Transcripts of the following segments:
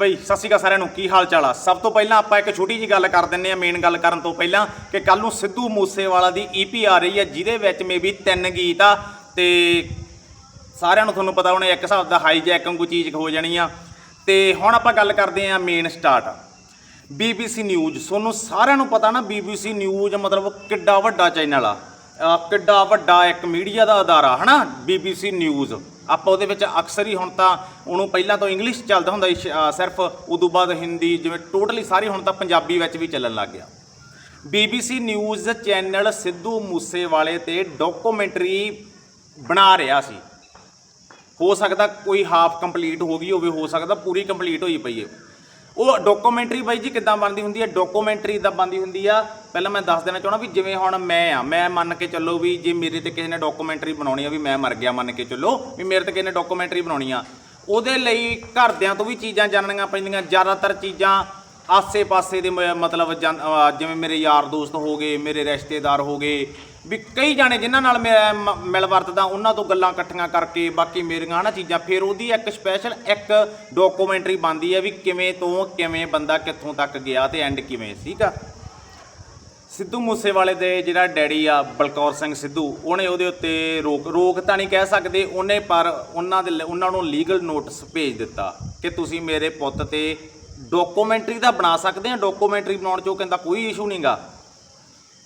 ਬਾਈ, ਸਤਿ ਸ਼੍ਰੀ ਅਕਾਲ ਸਾਰਿਆਂ ਨੂੰ। ਕੀ ਹਾਲ ਚਾਲ ਆ? ਸਭ ਤੋਂ ਪਹਿਲਾਂ ਆਪਾਂ ਇੱਕ ਛੋਟੀ ਜੀ ਗੱਲ ਕਰ ਦਿੰਨੇ ਆ ਮੇਨ ਗੱਲ ਕਰਨ ਤੋਂ ਪਹਿਲਾਂ ਕਿ ਕੱਲ ਨੂੰ ਸਿੱਧੂ ਮੂਸੇਵਾਲਾ ਦੀ ਈਪੀ ਆ ਰਹੀ ਹੈ, ਜਿਹਦੇ ਵਿੱਚ ਮੇਬੀ ਤਿੰਨ ਗੀਤ ਆ। ਤੇ ਸਾਰਿਆਂ ਨੂੰ ਤੁਹਾਨੂੰ ਪਤਾ ਉਹਨੇ ਇੱਕ ਹਿਸਾਬ ਦਾ ਹਾਈਜੈਕ ਵਾਂਗੂ ਚੀਜ਼ ਹੋ ਜਾਣੀ ਆ। ਤੇ ਹੁਣ ਆਪਾਂ ਗੱਲ ਕਰਦੇ ਆ ਮੇਨ ਸਟਾਰਟ BBC ਨਿਊਜ਼ ਤੁਹਾਨੂੰ ਸਾਰਿਆਂ ਨੂੰ ਪਤਾ ਨਾ BBC ਨਿਊਜ਼ ਮਤਲਬ ਕਿੱਡਾ ਵੱਡਾ ਚੈਨਲ ਆ। ਕਿੱਡਾ ਵੱਡਾ ਇੱਕ ਮੀਡੀਆ ਦਾ ਅਦਾਰਾ, ਹਨਾ? BBC ਨਿਊਜ਼ ਆਪਾਂ ਉਹਦੇ ਵਿੱਚ ਅਕਸਰ ਹੀ ਹੁਣ ਤਾਂ ਉਹਨੂੰ ਪਹਿਲਾਂ ਤੋਂ ਇੰਗਲਿਸ਼ ਚੱਲਦਾ ਹੁੰਦਾ ਸੀ, ਸ਼- ਅਹ ਸਿਰਫ ਉਦੋਂ ਬਾਅਦ ਹਿੰਦੀ ਜਿਵੇਂ ਟੋਟਲੀ ਸਾਰੀ ਹੁਣ ਤਾਂ ਪੰਜਾਬੀ ਵਿੱਚ ਵੀ ਚੱਲਣ ਲੱਗ ਗਿਆ। BBC ਨਿਊਜ਼ ਚੈਨਲ ਸਿੱਧੂ ਮੂਸੇਵਾਲੇ ਤੇ ਡਾਕੂਮੈਂਟਰੀ ਬਣਾ ਰਿਹਾ ਸੀ। ਹੋ ਸਕਦਾ ਕੋਈ ਹਾਫ ਕੰਪਲੀਟ ਹੋ ਗਈ ਹੋਵੇ ਹੋ ਸਕਦਾ ਪੂਰੀ ਕੰਪਲੀਟ ਹੋਈ ਪਈ ਹੈ। ਉਹ ਡਾਕੂਮੈਂਟਰੀ ਬਾਈ ਜੀ ਕਿੱਦਾਂ ਬਣਦੀ ਹੁੰਦੀ ਹੈ? ਡਾਕੂਮੈਂਟਰੀ ਇਦਾਂ ਬਣਦੀ ਹੁੰਦੀ ਆ। ਪਹਿਲਾਂ ਮੈਂ ਦੱਸ ਦੇਣਾ ਚਾਹਣਾ ਵੀ ਜਿਵੇਂ ਹੁਣ ਮੈਂ ਆ, ਮੈਂ ਮੰਨ ਕੇ ਚੱਲੋ ਵੀ ਜੇ ਮੇਰੇ ਤੇ ਕਿਸੇ ਨੇ ਡਾਕੂਮੈਂਟਰੀ ਬਣਾਉਣੀ ਆ ਵੀ ਮੈਂ ਮਰ ਗਿਆ ਮੰਨ ਕੇ ਚੱਲੋ, ਵੀ ਮੇਰੇ ਤੇ ਕਿਸੇ ਨੇ ਡਾਕੂਮੈਂਟਰੀ ਬਣਾਉਣੀ ਆ। ਉਹਦੇ ਲਈ ਘਰਦਿਆਂ ਤੋਂ ਵੀ ਚੀਜ਼ਾਂ ਜਾਣਨੀਆਂ ਪੈਂਦੀਆਂ। ਜ਼ਿਆਦਾਤਰ ਚੀਜ਼ਾਂ ਆਸੇ-ਪਾਸੇ ਦੇ ਮਤਲਬ ਜਿਵੇਂ ਮੇਰੇ ਯਾਰ ਦੋਸਤ ਹੋ ਗਏ, ਮੇਰੇ ਰਿਸ਼ਤੇਦਾਰ ਹੋ ਗਏ ਵੀ ਕਈ ਜਾਣੇ ਜਿਨ੍ਹਾਂ ਨਾਲ ਮੈਂ ਮ- ਮਿਲ ਵਰਤਦਾ, ਉਹਨਾਂ ਤੋਂ ਗੱਲਾਂ ਇਕੱਠੀਆਂ ਕਰਕੇ ਬਾਕੀ ਮੇਰੀਆਂ ਨਾ ਚੀਜ਼ਾਂ, ਫਿਰ ਉਹਦੀ ਇੱਕ ਸਪੈਸ਼ਲ ਇੱਕ ਡਾਕੂਮੈਂਟਰੀ ਬਣਦੀ ਹੈ ਵੀ ਕਿਵੇਂ ਤੋਂ ਕਿਵੇਂ ਬੰਦਾ ਕਿੱਥੋਂ ਤੱਕ ਗਿਆ ਤੇ ਐਂਡ ਕਿਵੇਂ, ਠੀਕ ਆ? ਸਿੱਧੂ ਮੂਸੇਵਾਲੇ ਦੇ ਜਿਹੜਾ ਡੈਡੀ ਆ, ਬਲਕੌਰ ਸਿੰਘ ਸਿੱਧੂ, ਉਹਨੇ ਉਹਦੇ ਉੱਤੇ ਰੋਕ ਰੋਕ ਤਾਂ ਨਹੀਂ ਕਹਿ ਸਕਦੇ, ਉਹਨੇ ਪਰ ਉਹਨਾਂ ਦੇ ਲ- ਉਹਨਾਂ ਨੂੰ ਲੀਗਲ ਨੋਟਿਸ ਭੇਜ ਦਿੱਤਾ ਕਿ ਤੁਸੀਂ ਮੇਰੇ ਪੁੱਤ ਤੇ ਡਾਕੂਮੈਂਟਰੀ ਦਾ ਬਣਾ ਸਕਦੇ ਆ ਡਾਕੂਮੈਂਟਰੀ ਬਣਾਉਣ 'ਚ ਉਹ ਕਹਿੰਦਾ ਕੋਈ ਇਸ਼ੂ ਨਹੀਂਗਾ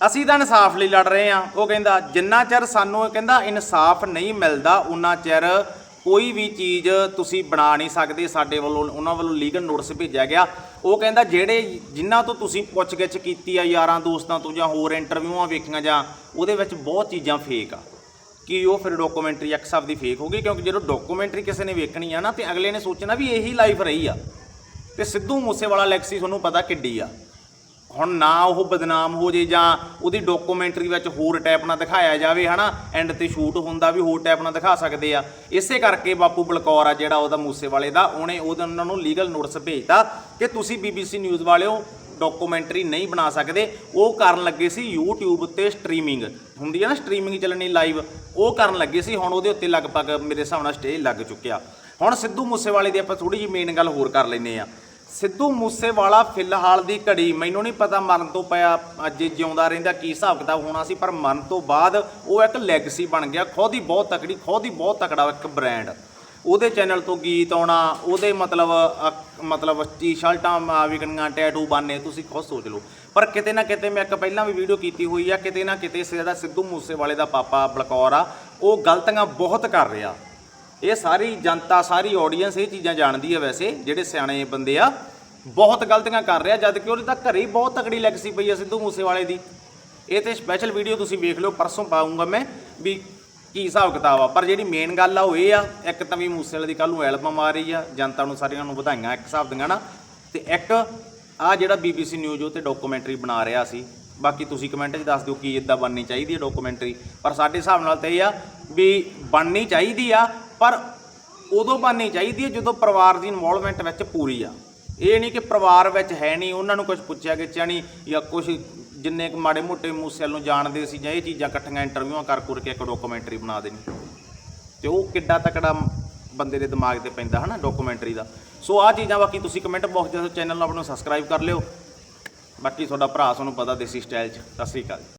ਅਸੀਂ ਤਾਂ ਇਨਸਾਫ ਲਈ ਲੜ ਰਹੇ ਆ ਉਹ ਕਹਿੰਦਾ, ਜਿੰਨਾ ਚਿਰ ਸਾਨੂੰ ਇਹ ਕਹਿੰਦਾ ਇਨਸਾਫ ਨਹੀਂ ਮਿਲਦਾ, ਉਨਾ ਚਿਰ ਕੋਈ ਵੀ ਚੀਜ਼ ਤੁਸੀਂ ਬਣਾ ਨਹੀਂ ਸਕਦੇ। ਸਾਡੇ ਵੱਲੋਂ ਉਹਨਾਂ ਵੱਲੋਂ ਲੀਗਲ ਨੋਟਿਸ ਭੇਜਿਆ ਗਿਆ। ਉਹ ਕਹਿੰਦਾ, ਜਿਹੜੇ ਜਿਨ੍ਹਾਂ ਤੋਂ ਤੁਸੀਂ ਪੁੱਛਗਿੱਛ ਕੀਤੀ ਆ, ਯਾਰਾਂ ਦੋਸਤਾਂ ਤੋਂ ਜਾਂ ਹੋਰ ਇੰਟਰਵਿਊਆਂ ਵੇਖੀਆਂ ਜਾਂ, ਉਹਦੇ ਵਿੱਚ ਬਹੁਤ ਚੀਜ਼ਾਂ ਫੇਕ ਆ। ਕਿ ਉਹ ਫਿਰ ਡਾਕੂਮੈਂਟਰੀ ਇੱਕ ਹਿਸਾਬ ਦੀ ਫੇਕ ਹੋ ਗਈ? ਕਿਉਂਕਿ ਜਦੋਂ ਡਾਕੂਮੈਂਟਰੀ ਕਿਸੇ ਨੇ ਵੇਖਣੀ ਆ ਨਾ, ਤੇ ਅਗਲੇ ਨੇ ਸੋਚਣਾ ਵੀ ਇਹੀ ਲਾਈਫ ਰਹੀ ਆ। ਤੇ ਸਿੱਧੂ ਮੂਸੇਵਾਲਾ ਲੈਕਸੀ ਤੁਹਾਨੂੰ ਪਤਾ ਕਿੱਡੀ ਆ। ਹੁਣ ਨਾ ਉਹ ਬਦਨਾਮ ਹੋ ਜੇ ਜਾਂ ਉਹਦੀ ਡਾਕੂਮੈਂਟਰੀ ਵਿੱਚ ਹੋਰ ਟਾਈਪ ਨਾਲ ਦਿਖਾਇਆ ਜਾਵੇ, ਹਨਾ? ਐਂਡ ਤੇ ਸ਼ੂਟ ਹੁੰਦਾ ਵੀ ਹੋਰ ਟਾਈਪ ਨਾਲ ਦਿਖਾ ਸਕਦੇ ਆ। ਇਸੇ ਕਰਕੇ ਬਾਪੂ ਬਲਕੌਰ ਆ ਜਿਹੜਾ ਉਹਦਾ ਮੂਸੇਵਾਲੇ ਦਾ, ਉਹਨੇ ਉਹਦੇ ਉਹਨਾਂ ਨੂੰ ਲੀਗਲ ਨੋਟਿਸ ਭੇਜਤਾ ਕਿ ਤੁਸੀਂ BBC ਨਿਊਜ਼ ਵਾਲਿਓ ਡਾਕੂਮੈਂਟਰੀ ਨਹੀਂ ਬਣਾ ਸਕਦੇ। ਉਹ ਕਰਨ ਲੱਗੇ ਸੀ YouTube ਉੱਤੇ ਸਟ੍ਰੀਮਿੰਗ ਹੁੰਦੀ ਹੈ ਨਾ ਸਟ੍ਰੀਮਿੰਗ ਚੱਲਣੀ ਲਾਈਵ ਉਹ ਕਰਨ ਲੱਗੇ ਸੀ, ਹੁਣ ਉਹਦੇ ਉੱਤੇ ਲਗਭਗ ਮੇਰੇ ਹਿਸਾਬ ਨਾਲ ਸਟੇ ਲੱਗ ਚੁੱਕਿਆ। ਹੁਣ ਸਿੱਧੂ ਮੂਸੇਵਾਲੇ ਦੀ ਆਪਾਂ ਥੋੜੀ ਜਿਹੀ ਮੇਨ ਗੱਲ ਹੋਰ ਕਰ ਲੈਨੇ ਆ। ਸਿੱਧੂ ਮੂਸੇਵਾਲਾ ਫਿਲਹਾਲ ਦੀ ਘੜੀ, ਮੈਨੂੰ ਨਹੀਂ ਪਤਾ ਮਰਨ ਤੋਂ ਪਿਆ, ਅੱਜ ਜਿਉਂਦਾ ਰਹਿੰਦਾ, ਕੀ ਹਿਸਾਬ ਕਿਤਾਬ ਹੋਣਾ ਸੀ, ਪਰ ਮਰਨ ਤੋਂ ਬਾਅਦ ਉਹ ਇੱਕ ਲੈਗਸੀ ਬਣ ਗਿਆ, ਖੁਦ ਹੀ ਬਹੁਤ ਤਕੜੀ, ਖੁਦ ਹੀ ਬਹੁਤ ਤਕੜਾ ਇੱਕ ਬ੍ਰਾਂਡ ਉਹਦੇ ਚੈਨਲ ਤੋਂ ਗੀਤ ਆਉਣਾ, ਉਹਦੇ ਮਤਲਬ ਮਤਲਬ ਟੀ-ਸ਼ਰਟਾਂ ਆ ਵਿਕਣੀਆਂ ਟੈਟੂ ਬਾਨੇ ਤੁਸੀਂ ਖੁਦ ਸੋਚ ਲਓ। ਪਰ ਕਿਤੇ ਨਾ ਕਿਤੇ ਮੈਂ ਇੱਕ ਪਹਿਲਾਂ ਵੀ ਵੀਡੀਓ ਕੀਤੀ ਹੋਈ ਆ, ਕਿਤੇ ਨਾ ਕਿਤੇ ਜਿਹੜਾ ਸਿੱਧੂ ਮੂਸੇਵਾਲੇ ਦਾ ਪਾਪਾ ਬਲਕੌਰ ਆ, ਉਹ ਗਲਤੀਆਂ ਬਹੁਤ ਕਰ ਰਿਹਾ। ਇਹ ਸਾਰੀ ਜਨਤਾ, ਸਾਰੀ ਆਡੀਅנס ਇਹ ਚੀਜ਼ਾਂ ਜਾਣਦੀ ਹੈ ਵੈਸੇ, ਜਿਹੜੇ ਸਿਆਣੇ ਬੰਦੇ ਆ, ਬਹੁਤ ਗਲਤੀਆਂ ਕਰ ਰਿਹਾ, ਜਦ ਕਿ ਉਹਦੇ ਤਾਂ ਘਰੇ ਹੀ ਬਹੁਤ ਤਕੜੀ ਲੈਗਸੀ ਪਈ ਆ ਸਿੱਧੂ ਮੂਸੇਵਾਲੇ ਦੀ। ਇਹ ਤੇ ਸਪੈਸ਼ਲ ਵੀਡੀਓ ਤੁਸੀਂ ਵੇਖ ਲਿਓ, ਪਰਸੋਂ ਪਾਉਂਗਾ ਮੈਂ ਵੀ ਕੀ ਹਿਸਾਬ ਕਿਤਾਬ ਆ। ਪਰ ਜਿਹੜੀ ਮੇਨ ਗੱਲ ਆ ਉਹ ਇਹ ਆ, ਇੱਕ ਤਾਂ ਵੀ ਮੂਸੇਵਾਲੇ ਦੀ ਕੱਲ ਨੂੰ ਐਲਬਮ ਆ ਰਹੀ ਆ, ਜਨਤਾ ਨੂੰ ਸਾਰਿਆਂ ਨੂੰ ਵਧਾਈਆਂ ਇੱਕ ਹਿਸਾਬ ਦੀਆਂ ਨਾ। ਤੇ ਇੱਕ ਆ ਜਿਹੜਾ BBC ਨਿਊਜ਼ ਉਹ ਤੇ ਡਾਕੂਮੈਂਟਰੀ ਬਣਾ ਰਿਹਾ ਸੀ। ਬਾਕੀ ਤੁਸੀਂ ਕਮੈਂਟ 'ਚ ਦੱਸ ਦਿਓ ਕੀ ਇਦਾਂ ਬਣਨੀ ਚਾਹੀਦੀ ਹੈ ਡਾਕੂਮੈਂਟਰੀ ਪਰ ਸਾਡੇ ਹਿਸਾਬ ਨਾਲ ਤਾਂ ਇਹ ਆ ਵੀ ਬਣਨੀ ਚਾਹੀਦੀ ਆ ਪਰ ਉਦੋਂ ਬਣਨੀ ਚਾਹੀਦੀ ਹੈ ਜਦੋਂ ਪਰਿਵਾਰ ਦੀ ਇਨਵੋਲਵਮੈਂਟ ਵਿੱਚ ਪੂਰੀ ਆ। ਇਹ ਨਹੀਂ ਕਿ ਪਰਿਵਾਰ ਵਿੱਚ ਹੈ ਨਹੀਂ, ਉਹਨਾਂ ਨੂੰ ਕੁਝ ਪੁੱਛਿਆ ਗਿੱਛਿਆ ਨਹੀਂ ਜਾਂ ਕੁਝ ਜਿੰਨੇ ਕੁ ਮਾੜੇ ਮੋਟੇ ਮੂਸੇਲ ਨੂੰ ਜਾਣਦੇ ਸੀ ਜਾਂ ਇਹ ਚੀਜ਼ਾਂ ਇਕੱਠੀਆਂ ਇੰਟਰਵਿਊਆਂ ਕਰ ਕੁਰ ਕੇ ਇੱਕ ਡਾਕੂਮੈਂਟਰੀ ਬਣਾ ਦੇਣੀ। ਤੇ ਉਹ ਕਿੱਡਾ ਤਕੜਾ ਬੰਦੇ ਦੇ ਦਿਮਾਗ ਤੇ ਪੈਂਦਾ ਹਨਾ ਡਾਕੂਮੈਂਟਰੀ ਦਾ। ਸੋ ਆਹ ਚੀਜ਼ਾਂ ਬਾਕੀ ਤੁਸੀਂ ਕਮੈਂਟ ਬਾਕਸ ਦੇ ਚੈਨਲ ਨੂੰ ਆਪਣਾ ਸਬਸਕ੍ਰਾਈਬ ਕਰ ਲਿਓ। ਬਾਕੀ ਤੁਹਾਡਾ ਭਰਾ ਤੁਹਾਨੂੰ ਪਤਾ ਦੇਸੀ ਸਟਾਈਲ 'ਚ। ਸਤਿ ਸ੍ਰੀ ਅਕਾਲ